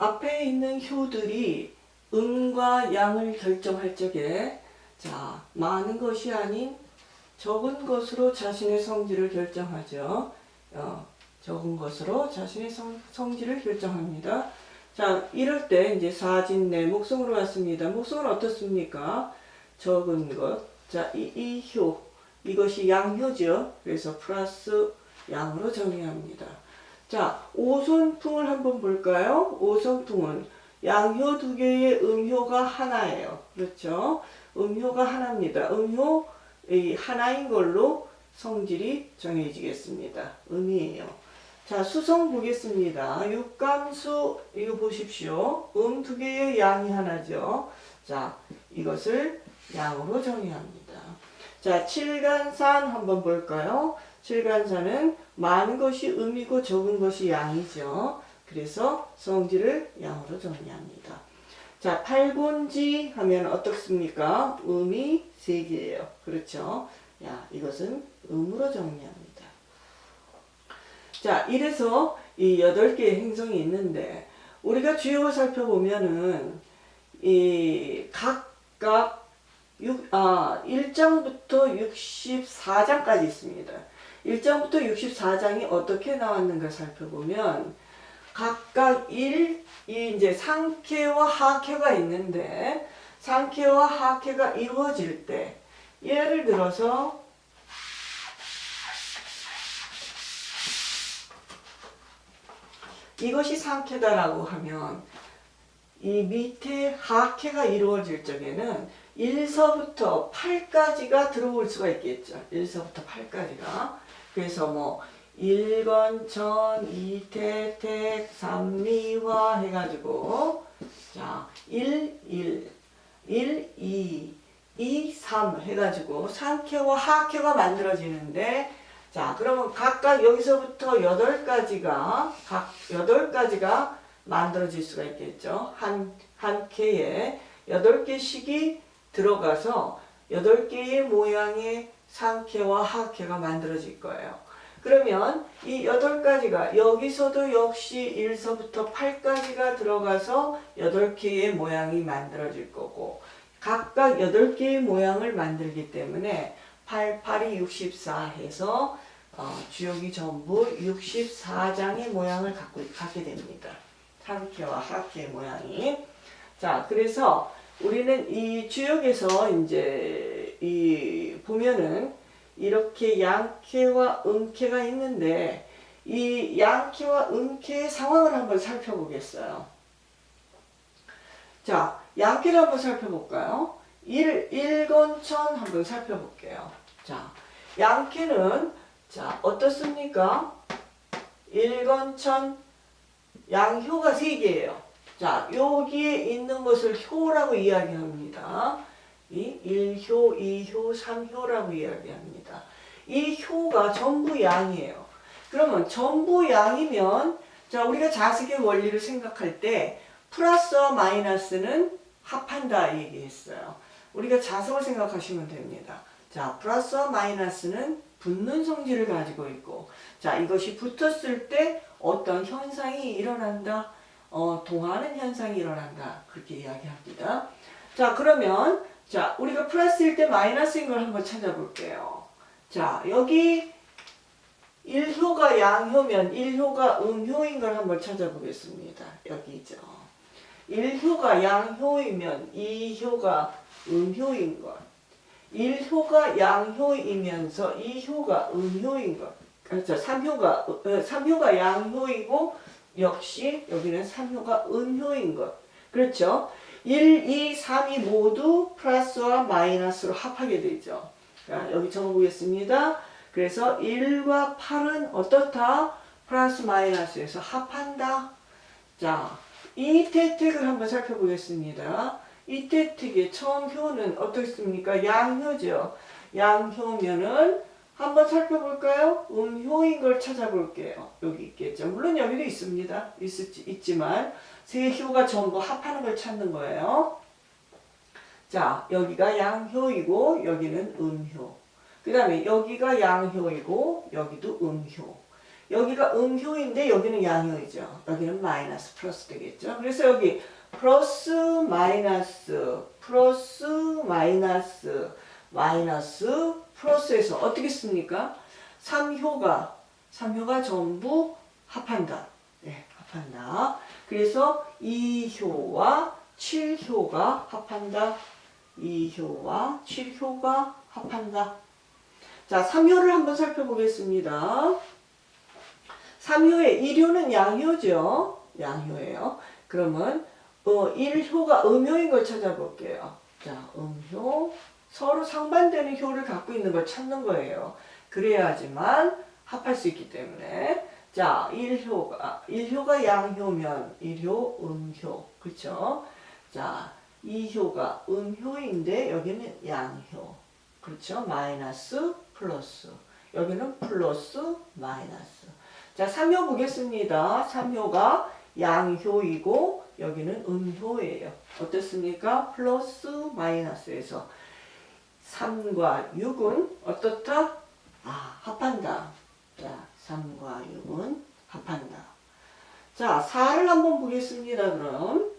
앞에 있는 효들이 음과 양을 결정할 적에 자 많은 것이 아닌 적은 것으로 자신의 성질을 결정하죠. 어, 적은 것으로 자신의 성, 성질을 결정합니다. 자, 이럴 때 이제 사진내 목성으로 왔습니다. 목성은 어떻습니까? 적은 것. 자, 이, 이 효. 이것이 양효죠. 그래서 플러스 양으로 정의합니다. 자, 오손풍을 한번 볼까요? 오손풍은 양효 두 개의 음효가 하나예요. 그렇죠? 음효가 하나입니다. 음효 이 하나인 걸로 성질이 정해지겠습니다. 음이에요. 자, 수성 보겠습니다. 육감수 이거 보십시오. 음 두 개의 양이 하나죠. 자, 이것을 양으로 정의합니다. 자, 칠간산 한번 볼까요? 칠간산은 많은 것이 음이고 적은 것이 양이죠. 그래서 성질을 양으로 정의합니다. 자, 팔곤지 하면 어떻습니까? 음이 세 개예요. 그렇죠? 야, 이것은 음으로 정리합니다. 자, 이래서 이 여덟 개의 행성이 있는데 우리가 주역을 살펴보면은 이 각각 6, 아, 1장부터 64장까지 있습니다. 1장부터 64장이 어떻게 나왔는가 살펴보면 각각 1, 이 이제 상쾌와 하쾌가 있는데 상쾌와 하쾌가 이루어질 때 예를 들어서 이것이 상쾌다라고 하면 이 밑에 하쾌가 이루어질 적에는 1서부터 8까지가 들어올 수가 있겠죠. 1서부터 8까지가. 그래서 뭐 일건천, 이태택, 삼미화 해가지고 자, 1, 1, 1, 2, 2, 3 해가지고 상쾌와 하쾌가 만들어지는데 자, 그러면 각각 여기서부터 8가지가 각 8가지가 만들어질 수가 있겠죠. 한, 한 쾌에 8개씩이 들어가서 8개의 모양의 상쾌와 하쾌가 만들어질 거예요. 그러면 이 여덟 가지가 여기서도 역시 1서부터 8까지가 들어가서 여덟 개의 모양이 만들어질 거고 각각 여덟 개의 모양을 만들기 때문에 8, 8이 64 해서 어, 주역이 전부 64장의 모양을 갖고 갖게 됩니다. 상쾌와 하쾌의 모양이. 자, 그래서 우리는 이 주역에서 이제 이 보면은 이렇게 양캐와 음캐가 있는데 이 양캐와 음캐의 상황을 한번 살펴보겠어요. 자, 양캐를 한번 살펴볼까요? 일, 일건천 한번 살펴볼게요. 자, 양캐는 자, 어떻습니까? 일건천 양효가 세 개예요. 자, 여기에 있는 것을 효라고 이야기합니다. 이 1효, 2효, 3효라고 이야기합니다. 이 효가 전부 양이에요. 그러면 전부 양이면 자 우리가 자식의 원리를 생각할 때 플러스와 마이너스는 합한다 얘기했어요. 우리가 자석을 생각하시면 됩니다. 자 플러스와 마이너스는 붙는 성질을 가지고 있고 자 이것이 붙었을 때 어떤 현상이 일어난다. 어, 동하는 현상이 일어난다. 그렇게 이야기합니다. 자 그러면 자, 우리가 플러스일 때 마이너스인 걸 한번 찾아볼게요. 자, 여기 1효가 양효면 1효가 음효인 걸 한번 찾아보겠습니다. 여기죠. 1효가 양효이면 2효가 음효인 것. 1효가 양효이면서 2효가 음효인 것. 그렇죠. 3효가, 3효가 양효이고 역시 여기는 3효가 음효인 것. 그렇죠. 1, 2, 3이 모두 플러스와 마이너스로 합하게 되죠. 자, 여기 적어보겠습니다. 그래서 1과 8은 어떻다? 플러스 마이너스에서 합한다. 자, 이 태택을 한번 살펴보겠습니다. 이 태택의 처음 효는 어떻습니까? 양효죠. 양효면은 한번 살펴볼까요? 음효인 걸 찾아볼게요. 여기 있겠죠. 물론 여기도 있습니다. 있을지, 있지만 세 효가 전부 합하는 걸 찾는 거예요. 자, 여기가 양효이고 여기는 음효. 그 다음에 여기가 양효이고 여기도 음효. 여기가 음효인데 여기는 양효이죠. 여기는 마이너스 플러스 되겠죠. 그래서 여기 플러스 마이너스 플러스 마이너스 마이너스 플러스에서 어떻게 씁니까? 3효가 3효가 전부 합한다. 네, 합한다. 그래서 2효와 7효가 합한다. 2효와 7효가 합한다. 자, 3효를 한번 살펴보겠습니다. 3효의 1효는 양효죠. 양효예요. 그러면 어, 1효가 음효인 걸 찾아볼게요. 자, 음효. 서로 상반되는 효를 갖고 있는 걸 찾는 거예요. 그래야지만 합할 수 있기 때문에. 자, 1효가, 1효가 양효면 1효, 음효. 그쵸? 자, 2효가 음효인데 여기는 양효. 그렇죠? 마이너스, 플러스. 여기는 플러스, 마이너스. 자, 3효 보겠습니다. 3효가 양효이고 여기는 음효예요. 어떻습니까? 플러스, 마이너스에서 3과 6은 어떻다? 아, 합한다. 자, 3과 6은 합한다. 자, 4를 한번 보겠습니다. 그럼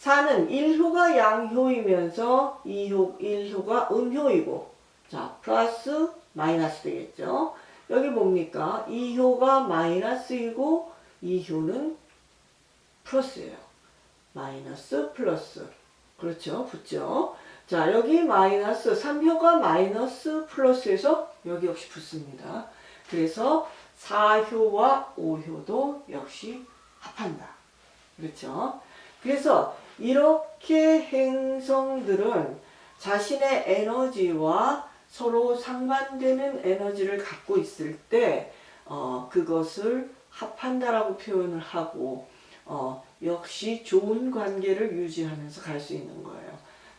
4는 1효가 양효이면서 2효, 1효가 음효이고 자, 플러스 마이너스 되겠죠. 여기 뭡니까? 2효가 마이너스이고 2효는 플러스예요. 마이너스 플러스. 그렇죠. 붙죠. 자, 여기 마이너스 3효가 마이너스 플러스에서 여기 역시 붙습니다. 그래서 4효와 5효도 역시 합한다. 그렇죠? 그래서 이렇게 행성들은 자신의 에너지와 서로 상반되는 에너지를 갖고 있을 때 어, 그것을 합한다라고 표현을 하고 어, 역시 좋은 관계를 유지하면서 갈 수 있는 거예요.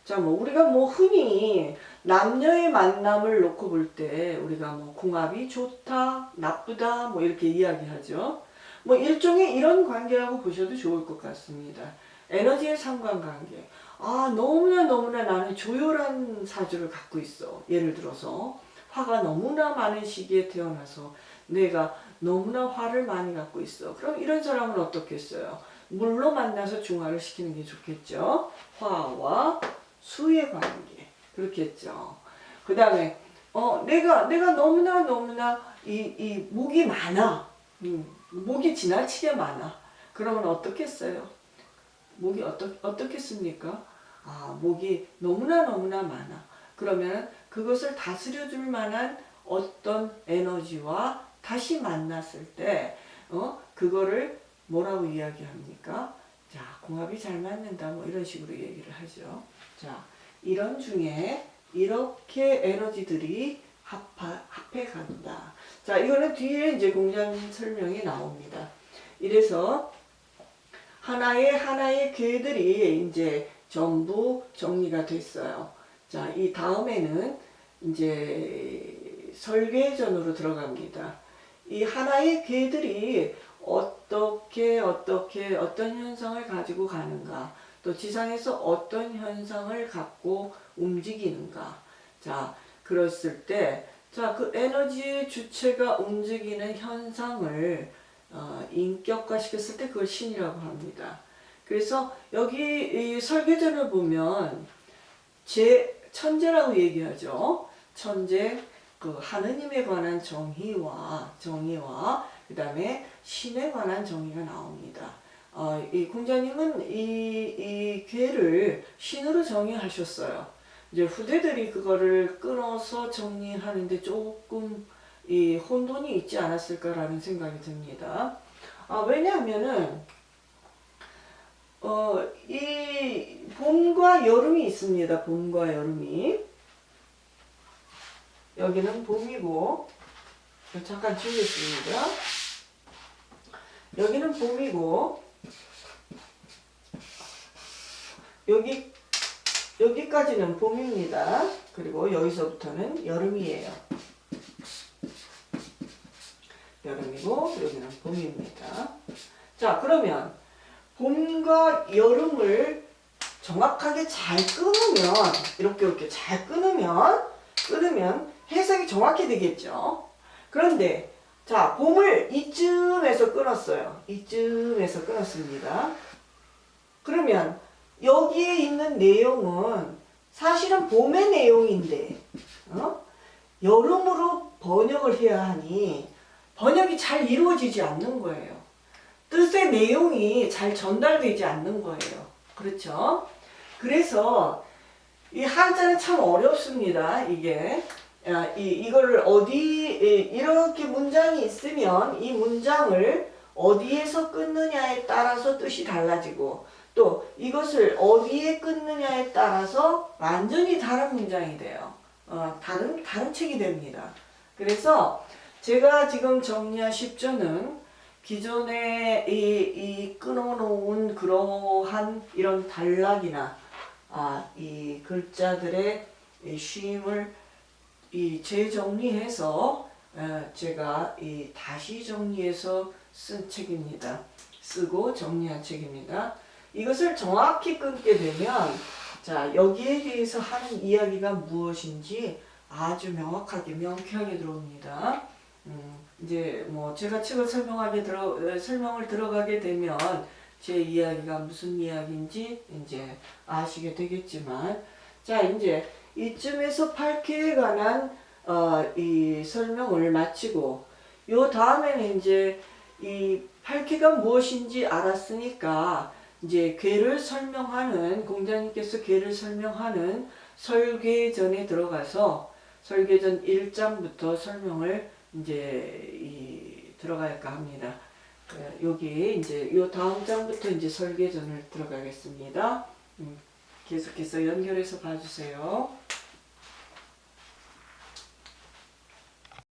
자, 뭐 우리가 뭐 흔히 남녀의 만남을 놓고 볼 때 우리가 뭐 궁합이 좋다, 나쁘다 뭐 이렇게 이야기하죠. 뭐 일종의 이런 관계라고 보셔도 좋을 것 같습니다. 에너지의 상관관계. 아, 너무나 너무나 나는 조열한 사주를 갖고 있어. 예를 들어서 화가 너무나 많은 시기에 태어나서 내가 너무나 화를 많이 갖고 있어. 그럼 이런 사람은 어떻겠어요? 물로 만나서 중화를 시키는 게 좋겠죠. 화와 수의 관계. 그렇겠죠. 그 다음에, 어, 내가, 내가 너무나 너무나 이, 이 목이 많아. 음, 목이 지나치게 많아. 그러면 어떻겠어요? 목이 어떠, 어떻겠습니까? 아, 목이 너무나 너무나 많아. 그러면 그것을 다스려 줄 만한 어떤 에너지와 다시 만났을 때, 어, 그거를 뭐라고 이야기합니까? 자, 궁합이 잘 맞는다. 뭐 이런 식으로 얘기를 하죠. 자, 이런 중에 이렇게 에너지들이 합하, 합해 간다. 자, 이거는 뒤에 이제 공장 설명이 나옵니다. 이래서 하나의 하나의 괴들이 이제 전부 정리가 됐어요. 자, 이 다음에는 이제 설계전으로 들어갑니다. 이 하나의 괴들이 어떻게 어떻게 어떤 현상을 가지고 가는가, 또 지상에서 어떤 현상을 갖고 움직이는가. 자, 그랬을 때, 자, 그 에너지의 주체가 움직이는 현상을 어, 인격화시켰을 때 그걸 신이라고 합니다. 그래서 여기 이 설계전을 보면 제 천재라고 얘기하죠. 천재 그 하느님에 관한 정의와 정의와 그 다음에 신에 관한 정의가 나옵니다. 어, 이 공자님은 이, 이 괴를 신으로 정의하셨어요. 이제 후대들이 그거를 끊어서 정리하는데 조금 이 혼돈이 있지 않았을까라는 생각이 듭니다. 아, 왜냐하면은 어, 이 봄과 여름이 있습니다. 봄과 여름이. 여기는 봄이고, 잠깐 지우겠습니다. 여기는 봄이고, 여기, 여기까지는 봄입니다. 그리고 여기서부터는 여름이에요. 여름이고, 여기는 봄입니다. 자, 그러면, 봄과 여름을 정확하게 잘 끊으면 이렇게 이렇게 잘 끊으면 끊으면 해석이 정확히 되겠죠. 그런데 자, 봄을 이쯤에서 끊었어요. 이쯤에서 끊었습니다. 그러면 여기에 있는 내용은 사실은 봄의 내용인데, 어? 여름으로 번역을 해야 하니 번역이 잘 이루어지지 않는 거예요. 뜻의 내용이 잘 전달되지 않는 거예요. 그렇죠? 그래서 이 한자는 참 어렵습니다. 이게 야, 이 이거를 어디 이- 이렇게 문장이 있으면 이 문장을 어디에서 끊느냐에 따라서 뜻이 달라지고 또 이것을 어디에 끊느냐에 따라서 완전히 다른 문장이 돼요. 어, 다른 다른 책이 됩니다. 그래서 제가 지금 정리한 10조는 기존에 이, 이 끊어놓은 그러한 이런 단락이나 아, 이 글자들의 이 쉼을 이 재정리해서 어, 제가 이 다시 정리해서 쓴 책입니다. 쓰고 정리한 책입니다. 이것을 정확히 끊게 되면 자 여기에 대해서 하는 이야기가 무엇인지 아주 명확하게 명쾌하게 들어옵니다. 음, 이제 뭐 제가 책을 설명하게 들어 어, 설명을 들어가게 되면 제 이야기가 무슨 이야기인지 이제 아시게 되겠지만 자 이제 이쯤에서 8K에 관한 어, 이 설명을 마치고 요 다음에는 이제 이 8K가 무엇인지 알았으니까 이제 괴를 설명하는 공자님께서 괴를 설명하는 설계전에 들어가서 설계전 1장부터 설명을 이제 이 들어갈까 합니다. 그 여기 이제 요 다음 장부터 이제 설계전을 들어가겠습니다. 음, 계속해서 연결해서 봐주세요.